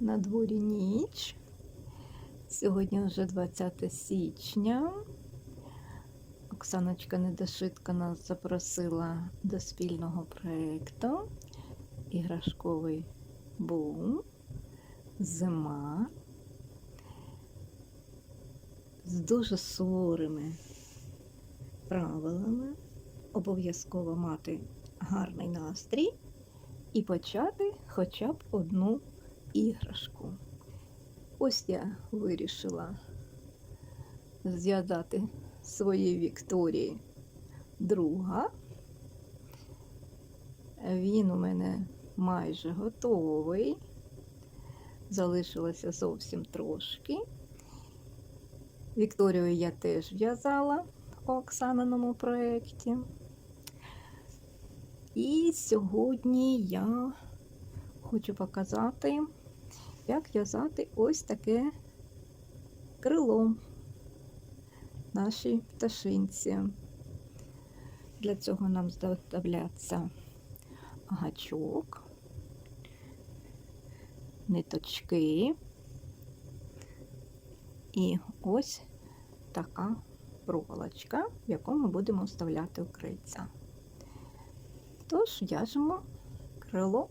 На дворі ніч. Сьогодні вже 20 січня. Оксаночка Недошитка нас запросила до спільного проєкту Іграшковий бум. Зима. З дуже суворими правилами. Обов'язково мати гарний настрій і почати хоча б одну іграшку. Ось я вирішила зв'язати своїй Вікторії друга. Він у мене майже готовий. Залишилося зовсім трошки. Вікторію я теж в'язала у Оксаниному проєкті. І сьогодні я хочу показати, як в'язати ось таке крило нашій пташинці. Для цього нам знадобляться гачок, ниточки і ось така проволочка, в яку ми будемо вставляти укриття. Тож в'яжемо крило.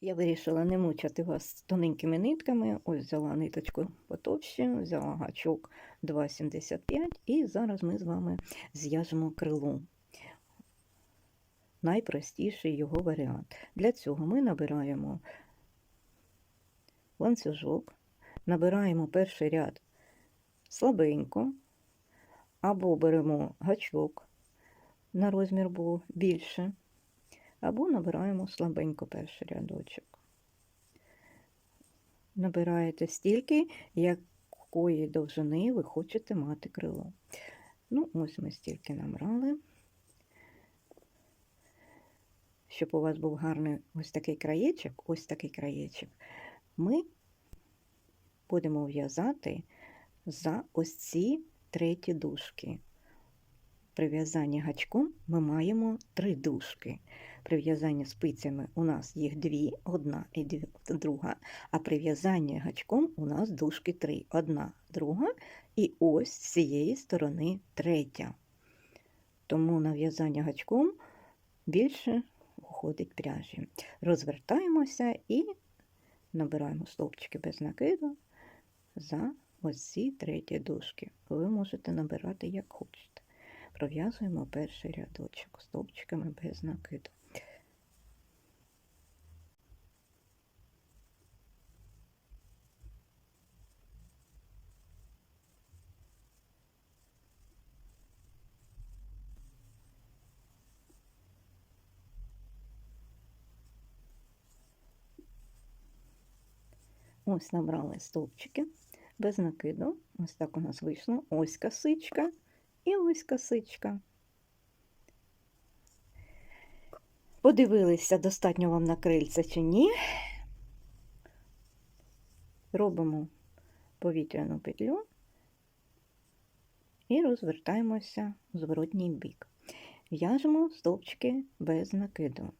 Я вирішила не мучати вас тоненькими нитками. Ось взяла ниточку потовще, взяла гачок 2,75 і зараз ми з вами зв'яжемо крило. Найпростіший його варіант. Для цього ми набираємо ланцюжок, набираємо перший ряд слабенько, або беремо гачок на розмір був більше, або набираємо слабенько перший рядочок. Набираєте стільки, якої довжини ви хочете мати крило. Ну, ось ми стільки набрали. Щоб у вас був гарний ось такий краєчок, ось такий краєчок, ми будемо в'язати за ось ці треті дужки. При в'язанні гачком ми маємо три дужки. При в'язанні спицями у нас їх дві, одна і друга, а при в'язанні гачком у нас дужки три, одна, друга, і ось з цієї сторони третя. Тому на в'язання гачком більше уходить пряжі. Розвертаємося і набираємо стовпчики без накиду за ось ці треті дужки. Ви можете набирати як хочете. Пров'язуємо перший рядочок стовпчиками без накиду. Ось набрали стовпчики без накиду. Ось так у нас вийшло. Ось косичка і ось косичка. Подивилися, достатньо вам на крильця чи ні. Робимо повітряну петлю і розвертаємося в зворотній бік. В'яжемо стовпчики без накиду.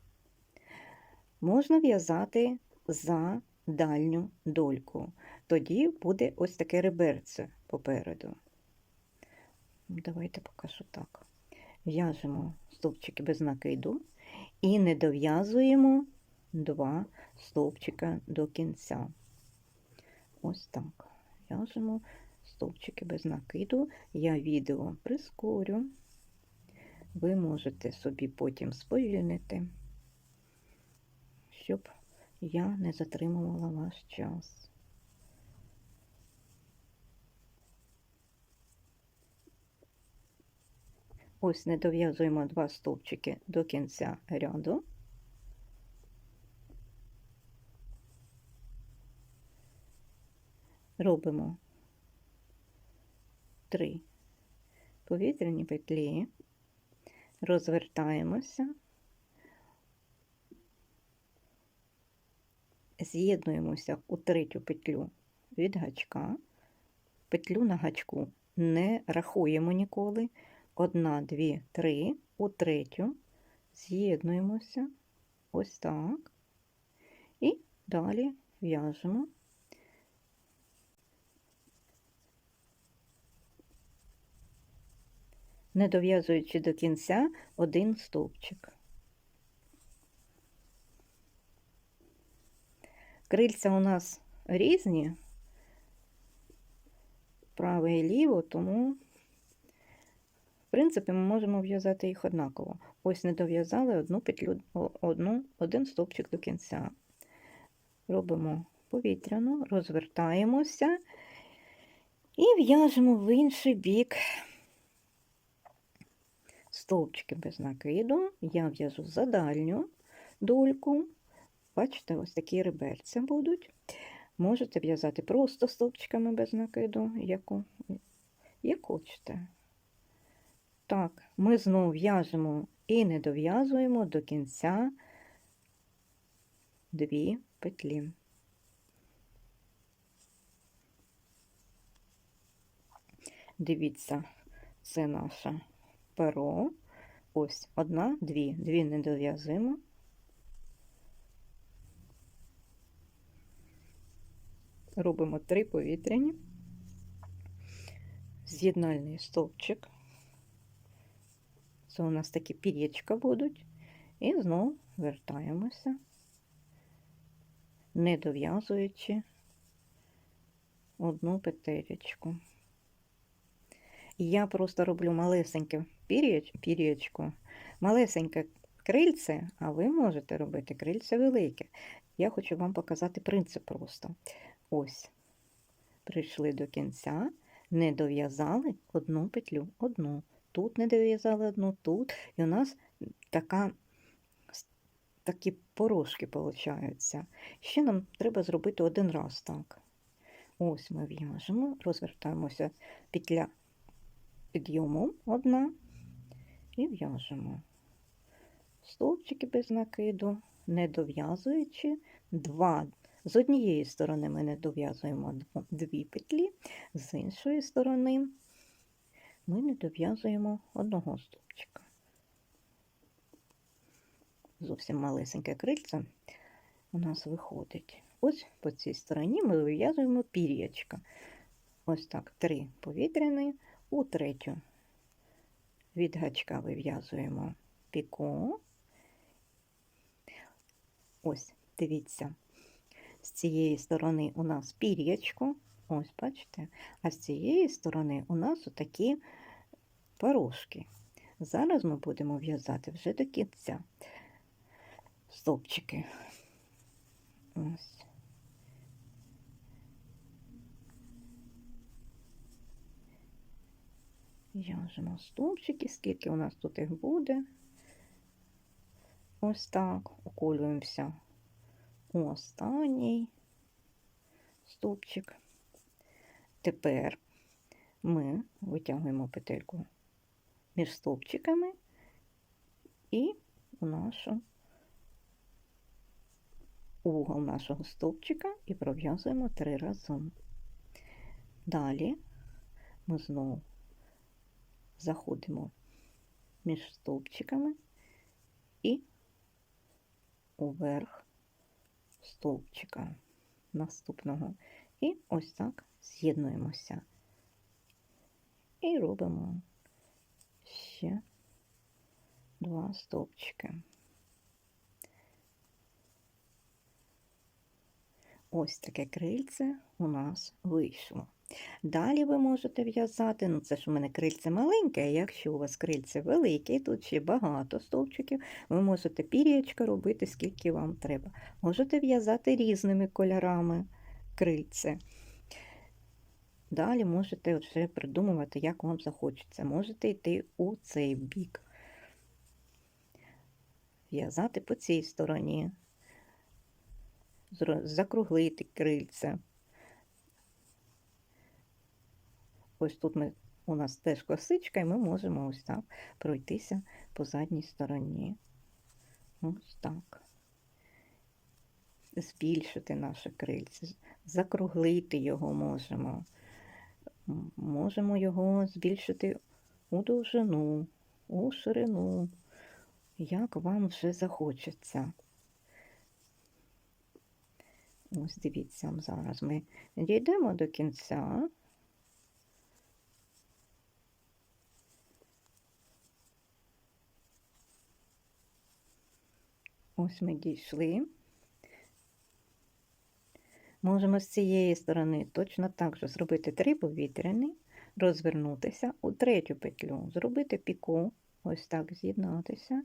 Можна в'язати за дальню дольку. Тоді буде ось таке реберце попереду. Давайте покажу так. В'яжемо стовпчики без накиду і не дов'язуємо два стовпчика до кінця. Ось так. В'яжемо стовпчики без накиду. Я відео прискорю. Ви можете собі потім сповільнити, щоб я не затримувала ваш час. Ось не дов'язуємо два стовпчики до кінця ряду. Робимо три повітряні петлі, розвертаємося, з'єднуємося у третю петлю від гачка, петлю на гачку не рахуємо ніколи. Одна, дві, три, у третю з'єднуємося ось так. І далі в'яжемо. Не дов'язуючи до кінця один стовпчик. Крильця у нас різні, праве і ліво, тому, в принципі, ми можемо в'язати їх однаково. Ось не дов'язали одну петлю, одну, один стовпчик до кінця. Робимо повітряну, розвертаємося і в'яжемо в інший бік стовпчики без накиду. Я в'яжу за дальню дольку. Бачите, ось такі реберця будуть. Можете в'язати просто стовпчиками без накиду, яку, як хочете. Так, ми знову в'яжемо і не дов'язуємо до кінця дві петлі. Дивіться, це наше перо. Ось одна, дві, дві не дов'язуємо. Робимо три повітряні, з'єднальний стовпчик. Це у нас такі пір'ячка будуть. І знову вертаємося, не дов'язуючи одну петелечку. Я просто роблю малесеньке пір'яч- пір'ячко, малесеньке крильце, а ви можете робити крильце велике. Я хочу вам показати принцип просто. Ось, прийшли до кінця, не дов'язали одну петлю, одну. Тут не дов'язали одну, тут. І у нас така, такі порошки получаються. Ще нам треба зробити один раз так. Ось ми в'яжемо, розвертаємося петля підйомом одна і в'яжемо. Стовпчики без накиду, не дов'язуючи два. З однієї сторони ми не дов'язуємо дві петлі, з іншої сторони ми не дов'язуємо одного стовпчика. Зовсім малесеньке крильце у нас виходить. Ось по цій стороні ми вив'язуємо пір'ячка. Ось так, три повітряні, у третю від гачка вив'язуємо піко. Ось, дивіться, з цієї сторони у нас пір'ячко, ось бачите, а з цієї сторони у нас отакі порошки. Зараз ми будемо в'язати вже до кінця стовпчики. В'яжемо стовпчики, скільки у нас тут їх буде. Ось так, околюємося у останній стовпчик. Тепер ми витягуємо петельку між стовпчиками і у нашу угол нашого стовпчика і пров'язуємо три разом. Далі ми знову заходимо між стовпчиками і уверх стовпчика наступного. І ось так з'єднуємося. І робимо ще два стовпчики. Ось таке крильце у нас вийшло. Далі ви можете в'язати, ну це ж у мене крильце маленьке, а якщо у вас крильце велике, тут ще багато стовпчиків, ви можете пір'ячка робити, скільки вам треба. Можете в'язати різними кольорами крильце. Далі можете вже придумувати, як вам захочеться. Можете йти у цей бік. В'язати по цій стороні, закруглити крильце. Ось тут ми, у нас теж косичка, і ми можемо ось так пройтися по задній стороні. Ось так. Збільшити наше крильце, закруглити його можемо. Можемо його збільшити у довжину, у ширину, як вам вже захочеться. Ось дивіться, зараз ми дійдемо до кінця. Ось ми дійшли. Можемо з цієї сторони точно так же зробити три повітряні, розвернутися у третю петлю, зробити піку, ось так з'єднатися,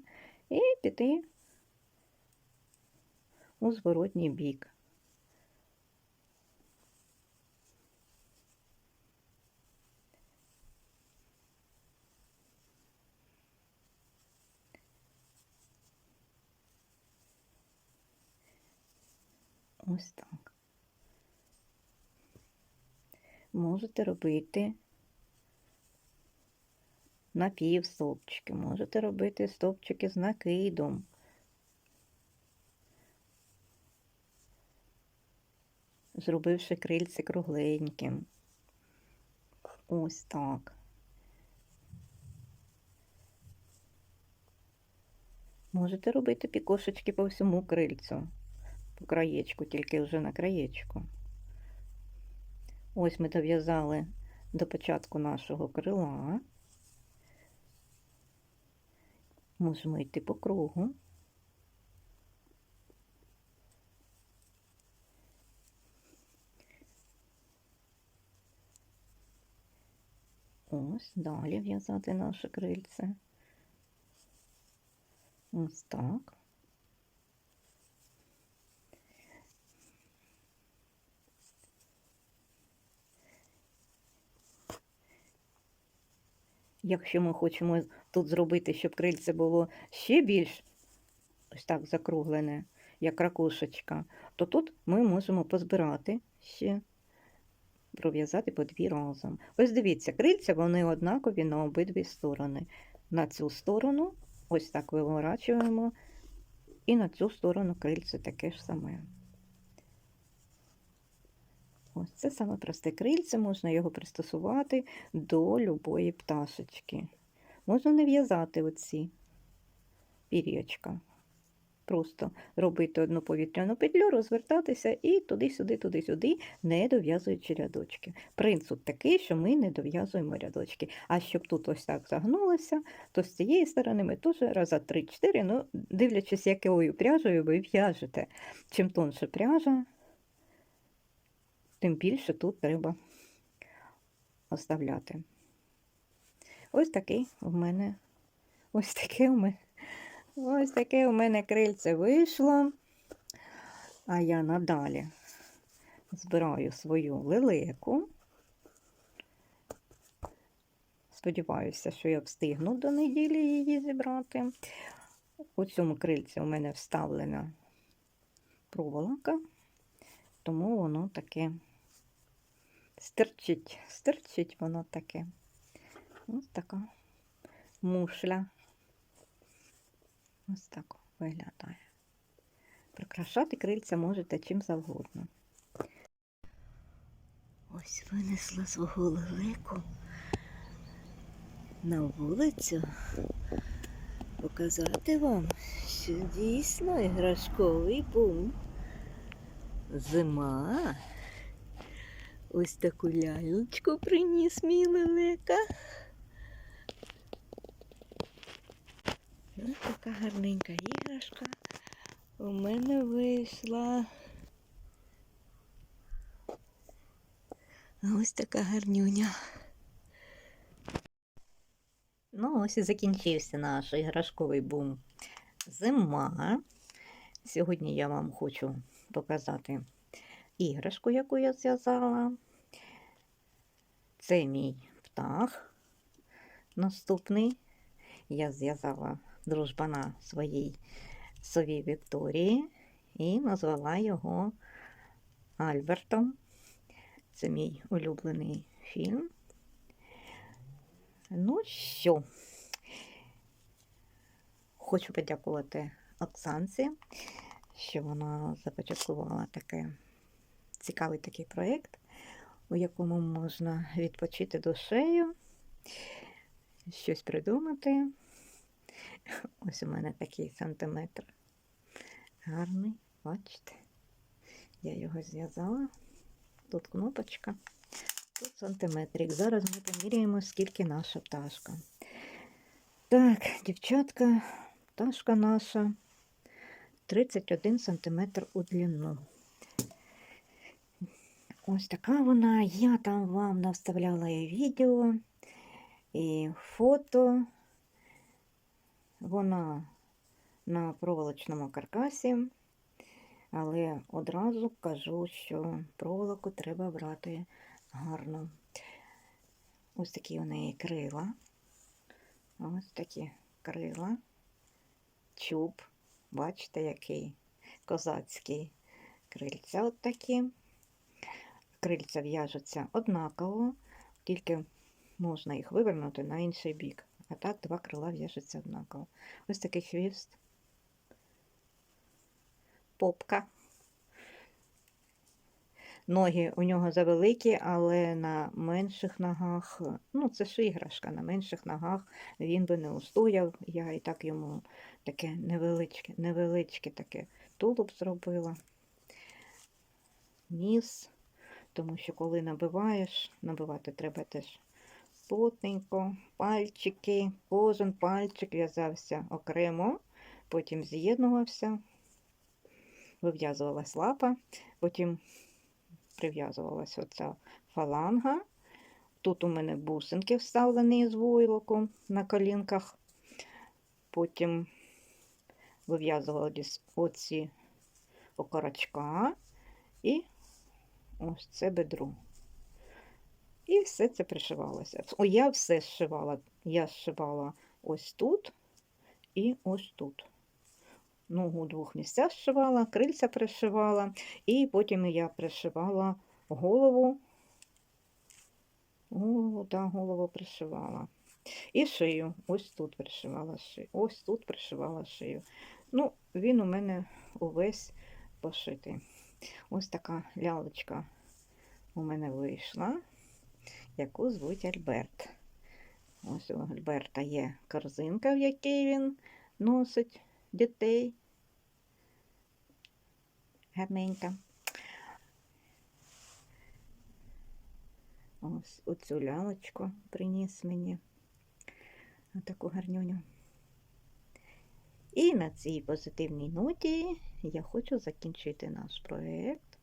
і піти у зворотній бік. Ось так. Можете робити напівстовпчики, можете робити стовпчики з накидом. Зробивши крильце кругленьким. Ось так. Можете робити пікошечки по всьому крильцю по краєчку, тільки вже на краєчку. Ось ми дов'язали до початку нашого крила. Можемо йти по кругу. Ось далі в'язати наше крильце. Ось так. Якщо ми хочемо тут зробити, щоб крильце було ще більш ось так закруглене, як ракушечка, то тут ми можемо позбирати ще, пров'язати по дві разом. Ось дивіться, крильця вони однакові на обидві сторони. На цю сторону ось так виворачуємо, і на цю сторону крильце таке ж саме. Ось це саме просте крильце, можна його пристосувати до любої пташечки. Можна не в'язати оці пір'ячка. Просто робити одну повітряну петлю, розвертатися і туди-сюди, туди-сюди, не дов'язуючи рядочки. Принцип такий, що ми не дов'язуємо рядочки. А щоб тут ось так загнулося, то з цієї сторони ми теж раза 3-4, ну, дивлячись, якою пряжею ви в'яжете. Чим тонше пряжа, тим більше тут треба оставляти. Ось такий у мене, ось таке у мене, ось таке у мене крильце вийшло. А я надалі збираю свою лелеку. Сподіваюся, що я встигну до неділі її зібрати. У цьому крильці у мене вставлена проволока, тому воно таке Стерчить, стерчить воно таке. Ось така мушля. Ось так виглядає. Прикрашати крильця можете чим завгодно. Ось винесла свого лелеку на вулицю показати вам, що дійсно іграшковий бум. Зима. Ось таку лялечку приніс мій лелека. Ось така гарненька іграшка у мене вийшла. Ось така гарнюня. Ну, ось і закінчився наш іграшковий бум. Зима. Сьогодні я вам хочу показати іграшку, яку я зв'язала. Це мій птах. Наступний я зв'язала дружбана своїй сові Вікторії і назвала його Альбертом. Це мій улюблений фільм. Ну що, хочу подякувати Оксанці, що вона започаткувала таке цікавий такий проєкт, у якому можна відпочити душею, щось придумати. Ось у мене такий сантиметр. Гарний, бачите? Я його зв'язала. Тут кнопочка, тут сантиметрик. Зараз ми поміряємо, скільки наша пташка. Так, дівчатка, пташка наша 31 сантиметр у длину. Ось така вона. Я там вам наставляла і відео, і фото. Вона на проволочному каркасі, але одразу кажу, що проволоку треба брати гарно. Ось такі у неї крила. Ось такі крила. Чуб. Бачите, який козацький крильця от такі. Крильця в'яжуться однаково, тільки можна їх вивернути на інший бік. А так два крила в'яжуться однаково. Ось такий хвіст. Попка. Ноги у нього завеликі, але на менших ногах, ну це ж іграшка, на менших ногах він би не устояв. Я і так йому таке невеличке, невеличке таке тулуб зробила. Ніс, тому що коли набиваєш, набивати треба теж плотненько, пальчики, кожен пальчик в'язався окремо, потім з'єднувався, вив'язувалась лапа, потім прив'язувалася оця фаланга. Тут у мене бусинки вставлені з войлоком на колінках. Потім вив'язувались оці окорочка і ось це бедро. І все це пришивалося. О, я все зшивала. Я зшивала ось тут і ось тут. Ногу у двох місцях зшивала, крильця пришивала, і потім я пришивала голову. Голову, да, голову пришивала. І шию. Ось тут пришивала шию. Ось тут пришивала шию. Ну, він у мене увесь пошитий. Ось така лялечка у мене вийшла, яку звуть Альберт. Ось у Альберта є корзинка, в якій він носить дітей. Гарненька. Ось оцю лялечку приніс мені. Таку гарнюню. І на цій позитивній ноті я хочу закінчити наш проєкт.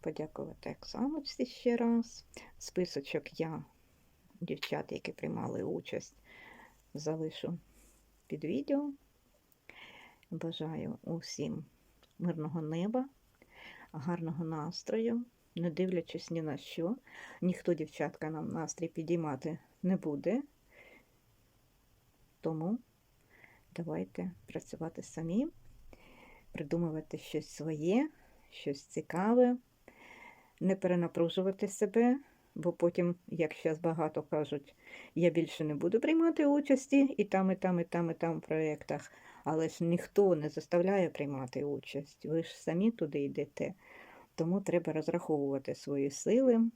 Подякувати Оксаночці ще раз. Списочок я, дівчат, які приймали участь, залишу під відео. Бажаю усім мирного неба, гарного настрою, не дивлячись ні на що. Ніхто, дівчатка, нам настрій підіймати не буде. Тому давайте працювати самі, придумувати щось своє, щось цікаве, не перенапружувати себе, бо потім, як зараз багато кажуть, я більше не буду приймати участі і там, і там, і там, і там в проєктах. Але ж ніхто не заставляє приймати участь. Ви ж самі туди йдете. Тому треба розраховувати свої сили.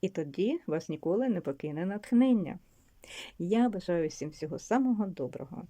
І тоді вас ніколи не покине натхнення. Я бажаю всім всього самого доброго.